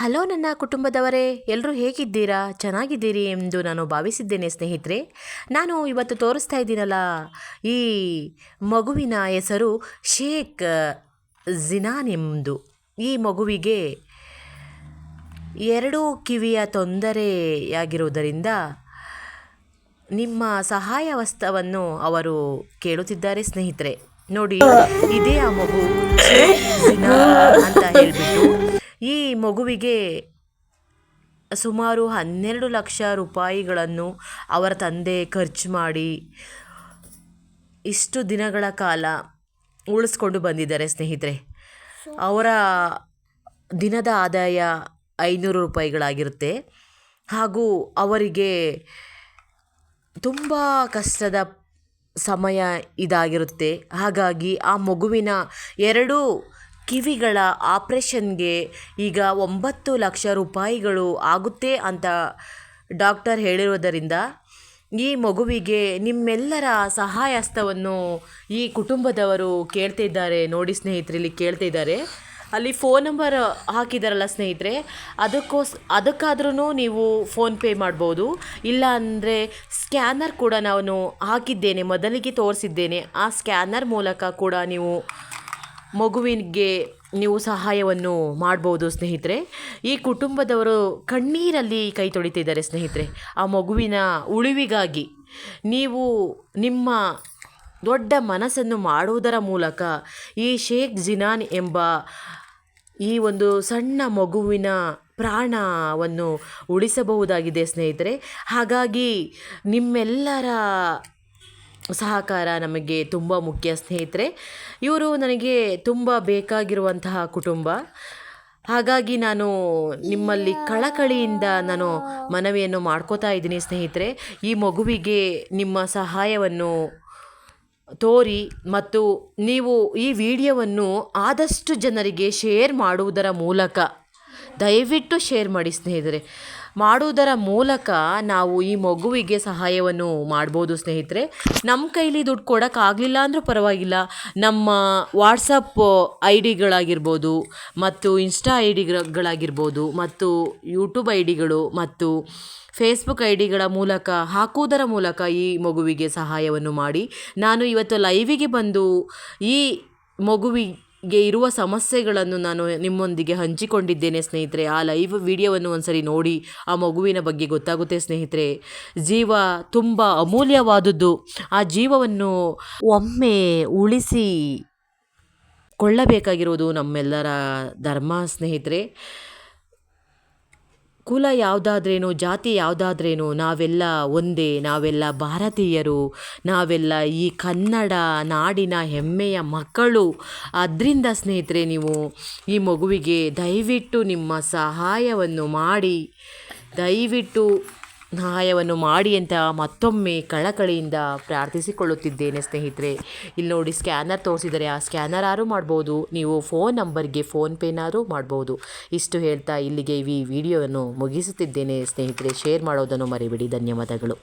Hello ನನ್ನ ಕುಟುಂಬದವರೇ ಎಲ್ಲರೂ ಹೇಗಿದ್ದೀರಾ? ಚೆನ್ನಾಗಿದ್ದೀರಿ ಎಂದು ನಾನು ಭಾವಿಸಿದ್ದೇನೆ ಸ್ನೇಹಿತರೆ. ನಾನು ಇವತ್ತು ತೋರಿಸ್ತಾ ಇದ್ದೀನಲ್ಲ, ಈ ಮಗುವಿನ ಹೆಸರು ಶೇಖ್ ಜಿನಾನ್ ಎಂದು ಈ ಮಗುವಿಗೆ ಎರಡು ಕಿವಿಯ ತೊಂದರೆಯಾಗಿರುವುದರಿಂದ ನಿಮ್ಮ ಸಹಾಯ ಹಸ್ತವನ್ನು ಅವರು ಕೇಳುತ್ತಿದ್ದಾರೆ ಸ್ನೇಹಿತರೆ. ನೋಡಿ, ಇದೇ ಆ ಮಗು ಅಂತ ಹೇಳಿಬಿಟ್ಟು ಈ ಮಗುವಿಗೆ ಸುಮಾರು ಹನ್ನೆರಡು ಲಕ್ಷ ರೂಪಾಯಿಗಳನ್ನು ಅವರ ತಂದೆ ಖರ್ಚು ಮಾಡಿ ಇಷ್ಟು ದಿನಗಳ ಕಾಲ ಉಳಿಸ್ಕೊಂಡು ಬಂದಿದ್ದಾರೆ ಸ್ನೇಹಿತರೆ. ಅವರ ದಿನದ ಆದಾಯ ಐನೂರು ರೂಪಾಯಿಗಳಾಗಿರುತ್ತೆ. ಹಾಗೂ ಅವರಿಗೆ ತುಂಬ ಕಷ್ಟದ ಸಮಯ ಇದಾಗಿರುತ್ತೆ. ಹಾಗಾಗಿ ಆ ಮಗುವಿನ ಎರಡು ಕಿವಿಗಳ ಆಪ್ರೇಷನ್ಗೆ ಈಗ ಒಂಬತ್ತು ಲಕ್ಷ ರೂಪಾಯಿಗಳು ಆಗುತ್ತೆ ಅಂತ ಡಾಕ್ಟರ್ ಹೇಳಿರುವುದರಿಂದ ಈ ಮಗುವಿಗೆ ನಿಮ್ಮೆಲ್ಲರ ಸಹಾಯ ಹಸ್ತವನ್ನು ಈ ಕುಟುಂಬದವರು ಕೇಳ್ತಿದ್ದಾರೆ. ನೋಡಿ ಸ್ನೇಹಿತರೆ, ಇಲ್ಲಿ ಕೇಳ್ತಿದ್ದಾರೆ. ಅಲ್ಲಿ ಫೋನ್ ನಂಬರ್ ಹಾಕಿದಾರಲ್ಲ ಸ್ನೇಹಿತರೆ, ಅದಕ್ಕೋಸ್ ಅದಕ್ಕಾದ್ರೂ ನೀವು ಫೋನ್ಪೇ ಮಾಡ್ಬೋದು. ಇಲ್ಲ ಅಂದರೆ ಸ್ಕ್ಯಾನರ್ ಕೂಡ ನಾನು ಹಾಕಿದ್ದೇನೆ, ಮೊದಲಿಗೆ ತೋರಿಸಿದ್ದೇನೆ. ಆ ಸ್ಕ್ಯಾನರ್ ಮೂಲಕ ಕೂಡ ನೀವು ಮಗುವಿಗೆ ನೀವು ಸಹಾಯವನ್ನು ಮಾಡ್ಬೋದು, ಸ್ನೇಹಿತರೆ. ಈ ಕುಟುಂಬದವರು ಕಣ್ಣೀರಲ್ಲಿ ಕೈ ತೊಳಿತಿದ್ದಾರೆ, ಸ್ನೇಹಿತರೆ. ಆ ಮಗುವಿನ ಉಳಿವಿಗಾಗಿ ನೀವು ನಿಮ್ಮ ದೊಡ್ಡ ಮನಸ್ಸನ್ನು ಮಾಡುವುದರ ಮೂಲಕ ಈ ಶೇಖ್ ಜಿನಾನ್ ಎಂಬ ಈ ಒಂದು ಸಣ್ಣ ಮಗುವಿನ ಪ್ರಾಣವನ್ನು ಉಳಿಸಬಹುದಾಗಿದೆ, ಸ್ನೇಹಿತರೆ. ಹಾಗಾಗಿ ನಿಮ್ಮೆಲ್ಲರ ಸಹಕಾರ ನಮಗೆ ತುಂಬ ಮುಖ್ಯ, ಸ್ನೇಹಿತರೆ. ಇವರು ನನಗೆ ತುಂಬ ಬೇಕಾಗಿರುವಂತಹ ಕುಟುಂಬ. ಹಾಗಾಗಿ ನಾನು ನಿಮ್ಮಲ್ಲಿ ಕಳಕಳಿಯಿಂದ ನಾನು ಮನವಿಯನ್ನು ಮಾಡ್ಕೋತಾ ಇದ್ದೀನಿ, ಸ್ನೇಹಿತರೆ. ಈ ಮಗುವಿಗೆ ನಿಮ್ಮ ಸಹಾಯವನ್ನು ತೋರಿ ಮತ್ತು ನೀವು ಈ ವಿಡಿಯೋವನ್ನು ಆದಷ್ಟು ಜನರಿಗೆ ಶೇರ್ ಮಾಡುವುದರ ಮೂಲಕ ದಯವಿಟ್ಟು ಶೇರ್ ಮಾಡಿ ಸ್ನೇಹಿತರೆ. ಮಾಡುವುದರ ಮೂಲಕ ನಾವು ಈ ಮಗುವಿಗೆ ಸಹಾಯವನ್ನು ಮಾಡ್ಬೋದು ಸ್ನೇಹಿತರೆ. ನಮ್ಮ ಕೈಲಿ ದುಡ್ಡು ಕೊಡೋಕ್ಕಾಗಲಿಲ್ಲ ಅಂದರೂ ಪರವಾಗಿಲ್ಲ. ನಮ್ಮ ವಾಟ್ಸಪ್ ಐ ಡಿಗಳಾಗಿರ್ಬೋದು ಮತ್ತು ಇನ್ಸ್ಟಾ ಐ ಡಿಗಳಾಗಿರ್ಬೋದು ಮತ್ತು ಯೂಟ್ಯೂಬ್ ಐ ಡಿಗಳು ಮತ್ತು ಫೇಸ್ಬುಕ್ ಐ ಡಿಗಳ ಮೂಲಕ ಹಾಕುವುದರ ಮೂಲಕ ಈ ಮಗುವಿಗೆ ಸಹಾಯವನ್ನು ಮಾಡಿ. ನಾನು ಇವತ್ತು ಲೈವಿಗೆ ಬಂದು ಈ ಮಗುವಿಗೆ ಇರುವ ಸಮಸ್ಯೆಗಳನ್ನು ನಾನು ನಿಮ್ಮೊಂದಿಗೆ ಹಂಚಿಕೊಂಡಿದ್ದೇನೆ, ಸ್ನೇಹಿತರೆ. ಆ ಲೈವ್ ವಿಡಿಯೋವನ್ನು ಒಂದ್ಸರಿ ನೋಡಿ, ಆ ಮಗುವಿನ ಬಗ್ಗೆ ಗೊತ್ತಾಗುತ್ತೆ, ಸ್ನೇಹಿತರೆ. ಜೀವ ತುಂಬ ಅಮೂಲ್ಯವಾದದ್ದು. ಆ ಜೀವವನ್ನು ಒಮ್ಮೆ ಉಳಿಸಿ ಕೊಳ್ಳಬೇಕಾಗಿರುವುದು ನಮ್ಮೆಲ್ಲರ ಧರ್ಮ, ಸ್ನೇಹಿತರೆ. ಕುಲ ಯಾವುದಾದ್ರೇನು, ಜಾತಿ ಯಾವುದಾದ್ರೇನೋ, ನಾವೆಲ್ಲ ಒಂದೇ, ನಾವೆಲ್ಲ ಭಾರತೀಯರು, ನಾವೆಲ್ಲ ಈ ಕನ್ನಡ ನಾಡಿನ ಹೆಮ್ಮೆಯ ಮಕ್ಕಳು. ಅದರಿಂದ ಸ್ನೇಹಿತರೆ, ನೀವು ಈ ಮಗುವಿಗೆ ದಯವಿಟ್ಟು ನಿಮ್ಮ ಸಹಾಯವನ್ನು ಮಾಡಿ. ದಯವಿಟ್ಟು ಸಹಾಯವನ್ನು ಮಾಡಿ ಅಂತ ಮತ್ತೊಮ್ಮೆ ಕಳಕಳಿಯಿಂದ ಪ್ರಾರ್ಥಿಸಿಕೊಳ್ಳುತ್ತಿದ್ದೇನೆ, ಸ್ನೇಹಿತರೆ. ಇಲ್ಲಿ ನೋಡಿ, ಸ್ಕ್ಯಾನರ್ ತೋರಿಸಿದರೆ ಆ ಸ್ಕ್ಯಾನರ್ ಆರು ಮಾಡ್ಬೋದು? ನೀವು ಫೋನ್ ನಂಬರ್ಗೆ ಫೋನ್ಪೇನಾದರೂ ಮಾಡ್ಬೋದು. ಇಷ್ಟು ಹೇಳ್ತಾ ಇಲ್ಲಿಗೆ ಈ ವಿಡಿಯೋವನ್ನು ಮುಗಿಸುತ್ತಿದ್ದೇನೆ, ಸ್ನೇಹಿತರೆ. ಶೇರ್ ಮಾಡೋದನ್ನು ಮರಿಬೇಡಿ. ಧನ್ಯವಾದಗಳು.